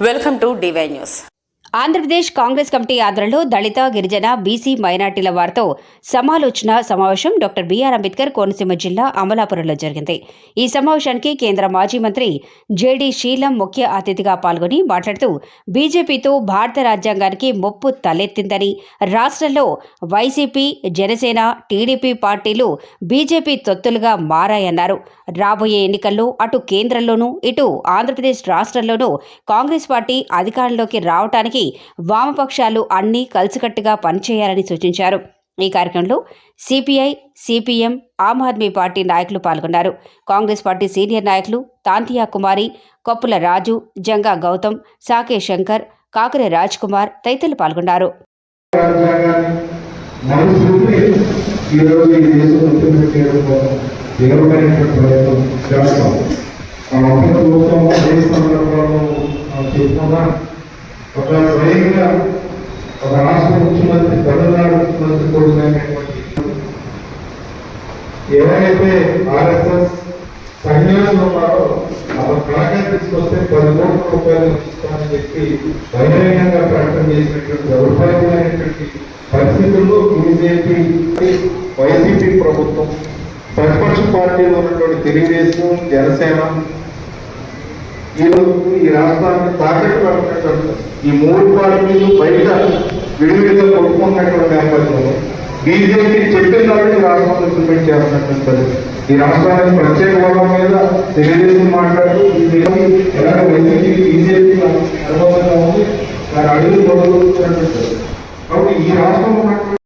Welcome to DY news Andhra Pradesh Congress committee ఆధ్వర్యంలో దళిత గిరిజన బీసీ మైనార్టీల వారితో సమాలోచన సమావేశం డాక్టర్ బీఆర్ అంబేద్కర్ కోనసీమ జిల్లా అమలాపురంలో జరిగింది. ఈ సమావేశానికి కేంద్ర మాజీ మంత్రి జేడీ శీలం ముఖ్య అతిథిగా పాల్గొని మాట్లాడుతూ బీజేపీతో భారత రాజ్యాంగానికి ముప్పు తలెత్తిందని రాష్ట్రంలో వైసీపీ జనసేన టీడీపీ పార్టీలు బీజేపీ తొత్తులుగా మారాయన్నారు. రాబోయే ఎన్నికల్లో అటు కేంద్రంలోనూ ఇటు ఆంధ్రప్రదేశ్ రాష్ట్రంలోనూ కాంగ్రెస్ పార్టీ అధికారంలోకి రావటానికి వామపక్షాలు అన్నీ కలిసికట్టుగా పనిచేయాలని సూచించారు. ఈ కార్యక్రమంలో CPI CPM Aam Aadmi party నాయకులు పాల్గొన్నారు. కాంగ్రెస్ పార్టీ సీనియర్ నాయకులు తాంతియా కుమారి కొప్పుల రాజు జంగా గౌతమ్ సాకే శంకర్ కాకరే రాజ్ కుమార్ తదితరులు పాల్గొన్నారు. రాజ్యాంగాన్ని ఒక స్వయంగా ఒక రాష్ట్ర ముఖ్యమంత్రి తమిళనాడు ముఖ్యమంత్రి కొడుకునైనటువంటి ఎవరైతే ఆర్ఎస్ఎస్ సన్యాసులు ఉన్నారో అతను కళాకారు తీసుకొస్తే పది కోట్ల రూపాయలు ఇస్తామని చెప్పి బహిరంగంగా ప్రకటన చేసినటువంటి దౌర్భాగ్యమైనటువంటి పరిస్థితుల్లో బీజేపీ వైసీపీ ప్రభుత్వం ప్రతిపక్ష పార్టీలో ఉన్నటువంటి తెలుగుదేశం జనసేన ఈ రోజు ఈ రాష్ట్రాన్ని తాకట్టు పెట్టినటువంటి ఈ మూడు పార్టీలు బయట విడివిడిగా కొట్టుకున్నటువంటి నేపథ్యంలో బీజేపీ చెప్పిన కాబట్టి ఈ రాష్ట్రంలో ఇంప్లిమెంట్ చేస్తున్నటువంటి పరిస్థితి. ఈ రాష్ట్రానికి ప్రత్యేక హోదా మీద తెలుగుదేశం మాట్లాడుతూ బీజేపీ ఎలాగ బీజేపీ ఉంది దాని అడుగులు కాబట్టి ఈ రాష్ట్రంలో